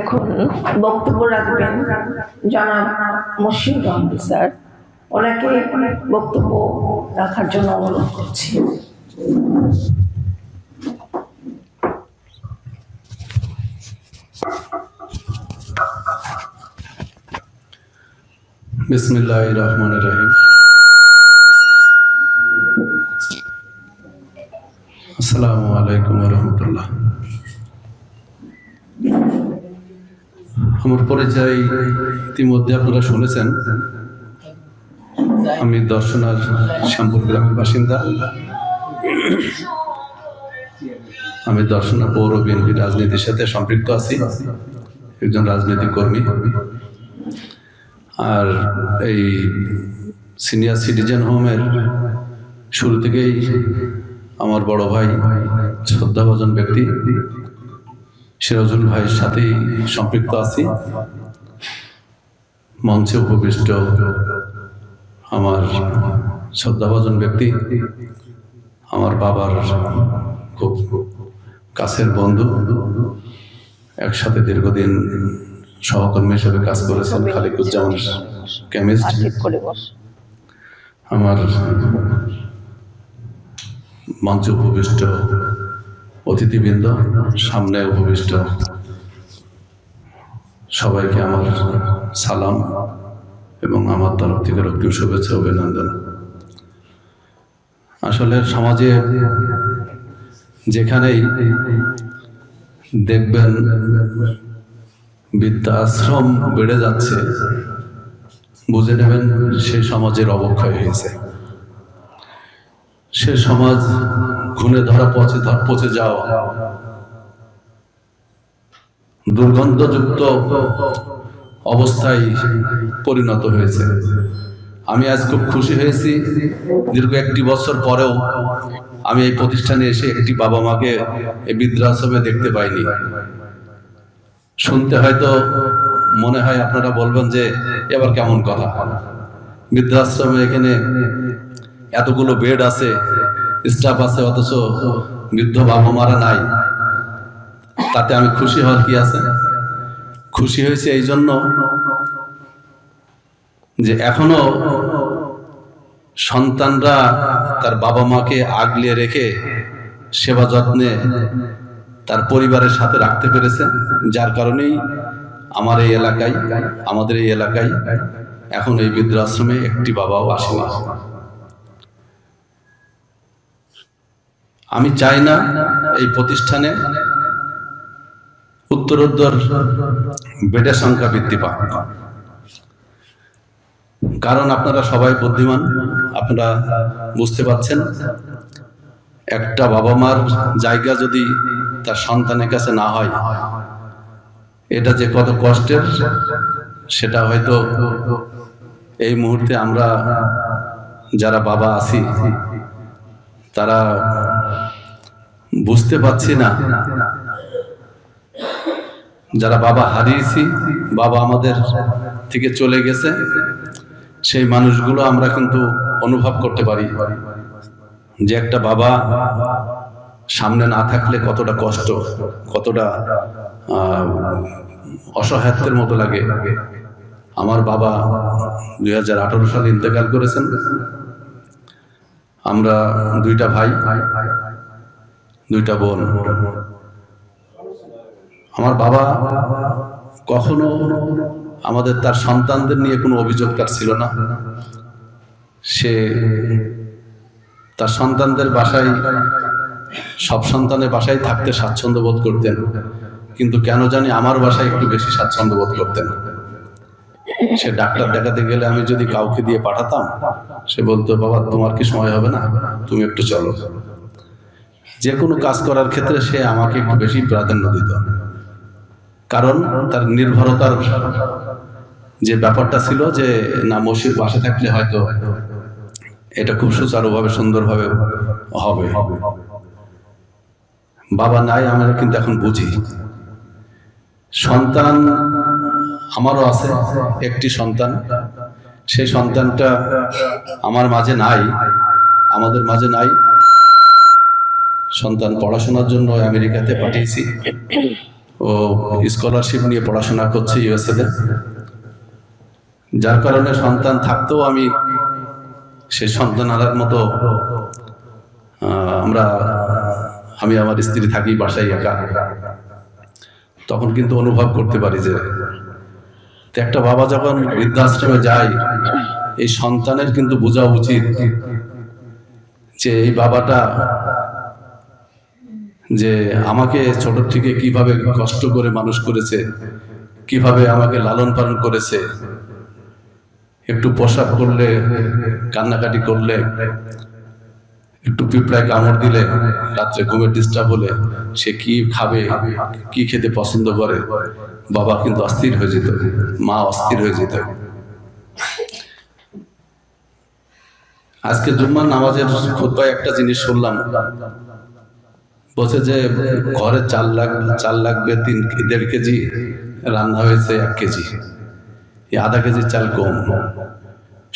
এখন বক্তব্য রাখবেন জনাব মশিউর রহমান স্যার। ওনাকে বক্তব্য রাখার জন্য অনুরোধ করছি। বিসমিল্লাহ রহমান রহিম। আসসালামু আলাইকুম রহমতুল্লাহ। আমার পরিচয় ইতিমধ্যে আপনারা শুনেছেন। আমি দর্শনার শ্যামপুর গ্রামের বাসিন্দা। আমি দর্শনা পৌর বিএনপি রাজনীতির সাথে সম্পৃক্ত আছি। একজন রাজনৈতিক কর্মী। আর এই সিনিয়র সিটিজেন হোমের শুরু থেকেই আমার বড় ভাই, শ্রদ্ধাভাজন ব্যক্তি। সিরাজুল ভাইয়ের সাথেই সম্পৃক্ত আছি। মঞ্চে উপবিষ্ট আমার শ্রদ্ধাভাজন ব্যক্তি আমার বাবার খুব কাছের বন্ধু একসাথে দীর্ঘদিন সহকর্মী হিসেবে কাজ করেছেন খালিকুজ্জামান কেমিস্ট আমার মঞ্চ উপবিষ্ট অতিথিবৃন্দ, সামনে উপবিষ্ট সবাইকে আমার সালাম এবং আমার তরফ থেকে রক্তিম শুভেচ্ছা অভিনন্দন। আসলে সমাজে যেখানেই দেখবেন বিদ্যা আশ্রম বেড়ে যাচ্ছে, বুঝে নেবেন সেই সমাজের অবক্ষয় হয়েছে। সে সমাজ ঘুণে ধরা পচে ধ- পচে যাওয়া। দুর্গন্ধযুক্ত অবস্থায় পরিণত হয়েছে। আমি আজ খুব খুশি হয়েছি। দীর্ঘ একটি বছর পরেও আমি এই প্রতিষ্ঠানে এসে একটি বাবা মাকে এই বৃদ্ধাশ্রমে দেখতে পাইনি। শুনতে হয়তো মনে হয় আপনারা বলবেন যে, এবার কেমন কথা? বৃদ্ধাশ্রমে এখানে এতগুলো বেড আছে স্টাফ আছে, অথচ বৃদ্ধ বাবা মারা নাই। তাতে আমি খুশি হওয়ার কি আছে? খুশি হয়েছে এই জন্য যে এখনও সন্তানরা তার বাবা মাকে আগলিয়ে রেখে সেবা যত্নে তার পরিবারের সাথে রাখতে পেরেছে, যার কারণেই আমার এই এলাকায়, আমাদের এই এলাকায় এখন এই বৃদ্ধাশ্রমে একটি বাবাও আসে। না আমি চাই না এই প্রতিষ্ঠানে উত্তরোত্তর বেডের সংখ্যা বৃদ্ধি পাক। কারণ আপনারা সবাই বুদ্ধিমান, আপনারা বুঝতে পারছেন, একটা বাবা মার জায়গা যদি তার সন্তানের কাছে না হয়, এটা যে কত কষ্টের, সেটা হয়তো এই মুহূর্তে আমরা যারা বাবা আছি, তারা বুঝতে পারছি না। যারা বাবা হারিয়েছি, বাবা আমাদের থেকে চলে গেছে, সেই মানুষগুলো আমরা কিন্তু অনুভব করতে পারি। যে একটা বাবা সামনে না থাকলে কতটা কষ্ট, কতটা অসহায়ত্বের মতো লাগে। আমার বাবা দুই হাজার আঠারো সালে ইন্তেকাল করেছেন। আমরা দুইটা ভাই। দুইটা বোন। আমার বাবা কখনো আমাদের তার সন্তানদের নিয়ে কোনো অভিযোগ তার ছিল না। সে তার সন্তানদের বাসায়, সব সন্তানের বাসায় থাকতে স্বাচ্ছন্দ্য বোধ করতেন। কিন্তু কেন জানি আমার বাসায় একটু বেশি স্বাচ্ছন্দ্য বোধ করতেন। সে ডাক্তার দেখাতে গেলে আমি যদি কাউকে দিয়ে পাঠাতাম, সে বলতো, বাবা, তোমার কি সময় হবে না? তুমি একটু চলো। যে কোনো কাজ করার ক্ষেত্রে সে আমাকে একটু বেশি প্রাধান্য দিত। কারণ তার নির্ভরতার যে ব্যাপারটা ছিল যে, না মসির পাশে থাকলে হয়তো এটা খুব সুচারুভাবে, সুন্দরভাবে হবে। বাবা নাই আমরা কিন্তু এখন বুঝি। সন্তান আমারও আছে, একটি সন্তান। সেই সন্তানটা আমার মাঝে নাই, আমাদের মাঝে নাই। সন্তান পড়াশোনার জন্য আমেরিকাতে পাঠিয়েছি। ও স্কলারশিপ নিয়ে পড়াশোনা করছে ইউএসএতে যার কারণে সন্তান থাকতেও আমি সে সন্তান আনার মতো আমরা, আমি আমার স্ত্রী থাকি বাসায় একা। তখন কিন্তু অনুভব করতে পারি যে একটা বাবা যখন বৃদ্ধাশ্রমে যায়, এই সন্তানের কিন্তু বোঝা উচিত যে এই বাবাটা যে আমাকে ছোট থেকে কীভাবে কষ্ট করে মানুষ করেছে, কীভাবে আমাকে লালন পালন করেছে, একটু প্রসাব করলে, কান্নাকাটি করলে, একটু পিঁপড়ায় কামড় দিলে, রাত্রে ঘুমের ডিস্টার্ব হলে, সে কি খাবে, কি খেতে পছন্দ করে, বাবা কিন্তু অস্থির হয়ে যেত, মা অস্থির হয়ে যেত। আজকে জুম্মার নামাজের খুদ্ায় একটা জিনিস শুনলাম। বলছে যে ঘরে চাল লাগ, চাল লাগবে তিন দেড় কেজি, রান্না হয়েছে এক কেজি। আধা কেজি চাল কম।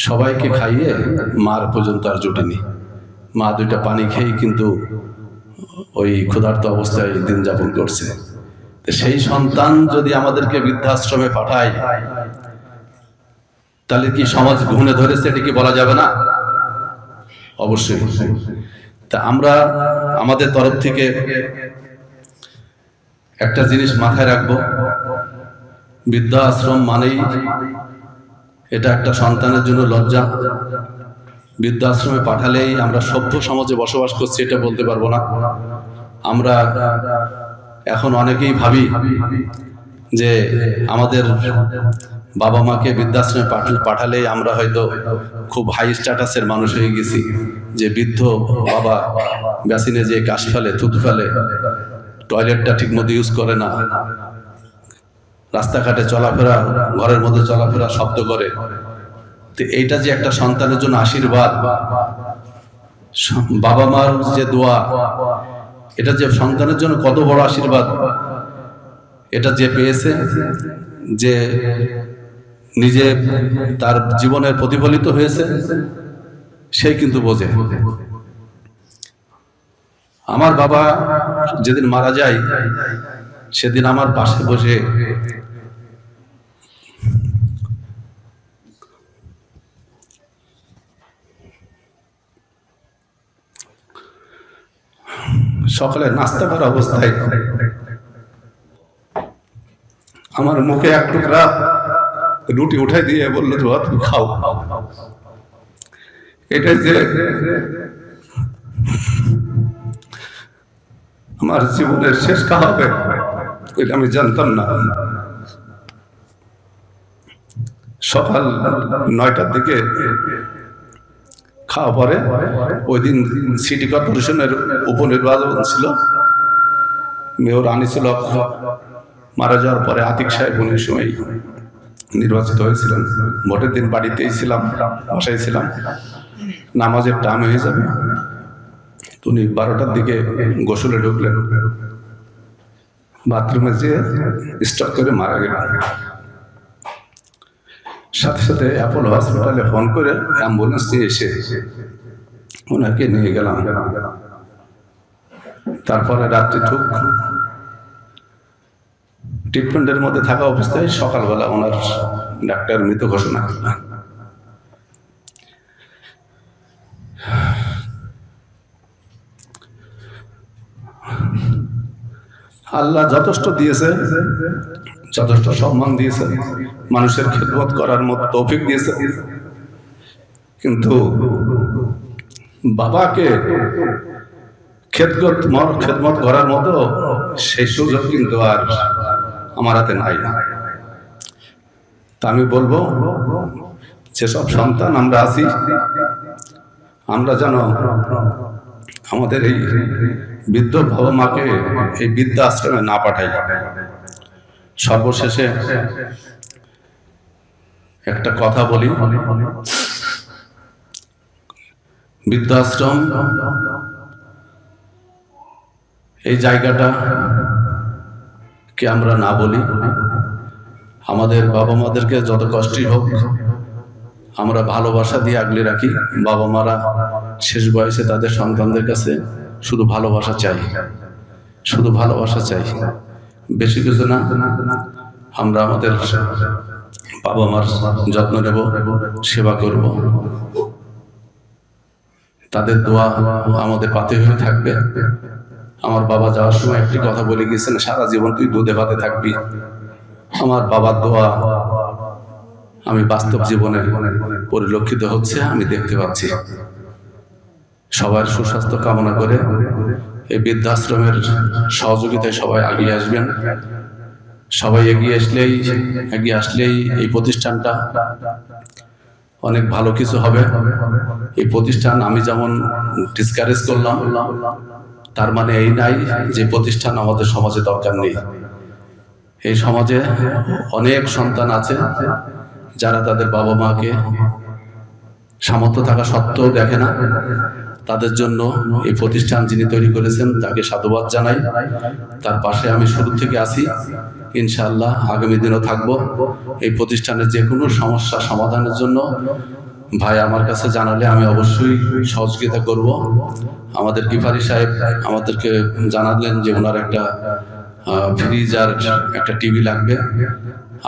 সবাইকে খাইয়ে মার পর্যন্ত আর জুটেনি। মা দুইটা পানি খেয়েই কিন্তু ওই ক্ষুধার্ত অবস্থায় দিন যাপন করছে। সেই সন্তান যদি আমাদেরকে বৃদ্ধাশ্রমে পাঠায়, তাহলে কি সমাজ ঘুণে ধরেছে, এটা কি বলা যাবে না? অবশ্যই। তা আমরা আমাদের তরফ থেকে একটা জিনিস মাথায় রাখব। বৃদ্ধাশ্রম মানেই এটা একটা সন্তানের জন্য লজ্জা। বৃদ্ধাশ্রমে পাঠালেই আমরা সভ্য সমাজে বসবাস করছি এটা বলতে পারব না। আমরা এখন অনেকেই ভাবি যে আমাদের বাবা মাকে বৃদ্ধাশ্রমে পাঠালে আমরা হয়তো খুব হাই স্ট্যাটাসের মানুষ হয়ে গেছি। যে বৃদ্ধ বাবা বেসিনে যে কাশ ফেলে, থুতু ফেলে টয়লেটটা ঠিক মতো ইউজ করে না। রাস্তাঘাটে চলাফেরা, ঘরের মধ্যে চলাফেরা শব্দ করে। তো এইটা যে একটা সন্তানের জন্য আশীর্বাদ। বাবা মার যে দোয়া, এটা যে সন্তানের জন্য কত বড় আশীর্বাদ। এটা যে পেয়েছে, যে নিজে তার জীবনের প্রতিফলিত হয়েছে সেই কিন্তু বোঝে। আমার বাবা যেদিন মারা যায়, সেদিন আমার পাশে বসে সকালে নাস্তা করা অবস্থায় আমার মুখে এক টুকরা রুটি উঠাই দিয়ে বলল যে তুমি খাও। এটা যে আমার জীবনের শেষ খাওয়া হবে এটা আমি জানতাম না। সকাল নয়টার দিকে খাওয়া পরে, ওই দিন সিটি কর্পোরেশনের উপনির্বাচন ছিল। মেয়র আনিসুল মারা যাওয়ার পরে আতিক সাহেব উনি সময় নির্বাচিত হয়েছিলেন। ভোটের দিন বাড়িতেই ছিলাম, বাসায় ছিলাম। নামাজের টাইম হয়ে যাবে। উনি বারোটার দিকে গোসলে ঢুকলেন। বাথরুমে যেয়ে স্টক করে মারা গেলেন। সাথে সাথে অ্যাপোলো হসপিটালে ফোন করে অ্যাম্বুলেন্স নিয়ে এসে ওনাকে নিয়ে গেলাম। তারপরে রাত্রি ঠুক ট্রিটমেন্টের মধ্যে থাকা অবস্থায় সকালবেলা ওনার ডাক্তার মৃত ঘোষণা করলেন। আল্লাহ যথেষ্ট দিয়েছে, যথেষ্ট সম্মান দিয়েছে, মানুষের খেদমত করার মতো তৌফিক দিয়েছে। কিন্তু বাবাকে খেদমত খেদমত করার মতো সেই সুযোগ কিন্তু আর আমার হাতে নাই। তা আমি বলব, যেসব সন্তান আমরা আছি, আমরা যেন আমাদের এই বৃদ্ধ বাবা মাকে এই বৃদ্ধা আশ্রমে না পাঠাই। সর্বশেষে একটা কথা বলি। বৃদ্ধাশ্রম, এই জায়গাটা কে আমরা না বলি? আমাদের বাবা মাদেরকে যত কষ্টই হোক, আমরা ভালোবাসা দিয়ে আগলে রাখি। বাবা মারা শেষ বয়সে তাদের সন্তানদের কাছে শুধু ভালোবাসা চাই। শুধু ভালোবাসা চাই। বেশি কিছু না, আমরা আমাদের বাবা মার যত্ন নেব, সেবা করব। তাদের দোয়া আমাদের পাতে হয়ে থাকবে। আমার বাবা যাওয়ার সময় একটি কথা বলে গিয়েছেন, সারা জীবন তুই দুধে ভাতে থাকবি। আমার বাবার দোয়া আমি বাস্তব জীবনে পরিলক্ষিত হচ্ছে, আমি দেখতে পাচ্ছি। সবার সুস্বাস্থ্য কামনা করে এই বৃদ্ধাশ্রমের সহযোগিতায় সবাই এগিয়ে আসবেন। সবাই এগিয়ে আসলেই এগিয়ে আসলেই এই প্রতিষ্ঠানটা অনেক ভালো কিছু হবে। এই প্রতিষ্ঠান আমি যেমন ডিসকারেজ করলাম তার মানে এই নাই যে প্রতিষ্ঠান আমাদের সমাজে দরকার নেই। এই সমাজে অনেক সন্তান আছে যারা তাদের বাবা মাকে সামর্থ্য থাকা সত্ত্বেও দেখে না। তাদের জন্য এই প্রতিষ্ঠান যিনি তৈরি করেছেন তাকে সাধুবাদ জানাই। তার পাশে আমি শুরু থেকে আছি। ইনশাআল্লাহ আগামী দিনও থাকব। এই প্রতিষ্ঠানের যে কোনো সমস্যা সমাধানের জন্য ভাই আমার কাছে জানালে আমি অবশ্যই সহযোগিতা করব। আমাদের কিফারি সাহেব আমাদেরকে জানালেন যে ওনার একটা ফ্রিজ আর একটা টিভি লাগবে।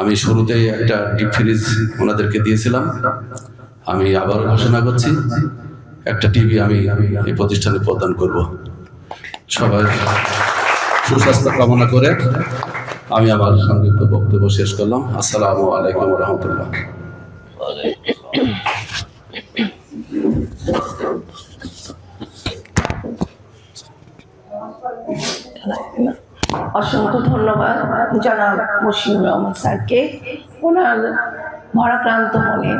আমি শুরুতেই একটা ডিপ ফ্রিজ ওনাদেরকে দিয়েছিলাম। আমি আবার ঘোষণা করছি, একটা টিভি আমি এই প্রতিষ্ঠানে প্রদান করব। সবাই সুস্বাস্থ্য কামনা করে আমি আমার সংক্ষিপ্ত বক্তব্য শেষ করলাম। আসসালামু আলাইকুম রহমতুল্লাহ। জনাব মশিউর রহমান স্যারকে ওনার ভরাক্রান্ত মনে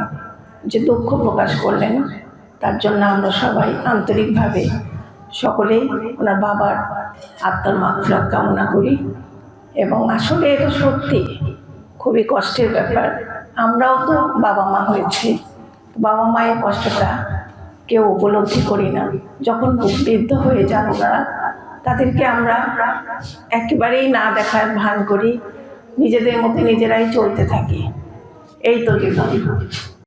যে দুঃখ প্রকাশ করলেন, তার জন্য আমরা সবাই আন্তরিকভাবে সকলেই ওনার বাবার আত্মার মাত্রা কামনা করি। এবং আসলে এটা সত্যি, খুবই কষ্টের ব্যাপার। আমরাও তো বাবা মা হয়েছি। বাবা মায়ের কষ্টটা কেউ উপলব্ধি করি না। যখন বৃদ্ধ হয়ে যান ওনারা তাদেরকে আমরা একেবারেই না দেখার ভান করি, নিজেদের মধ্যে নিজেরাই চলতে থাকি। এই তো জীবন।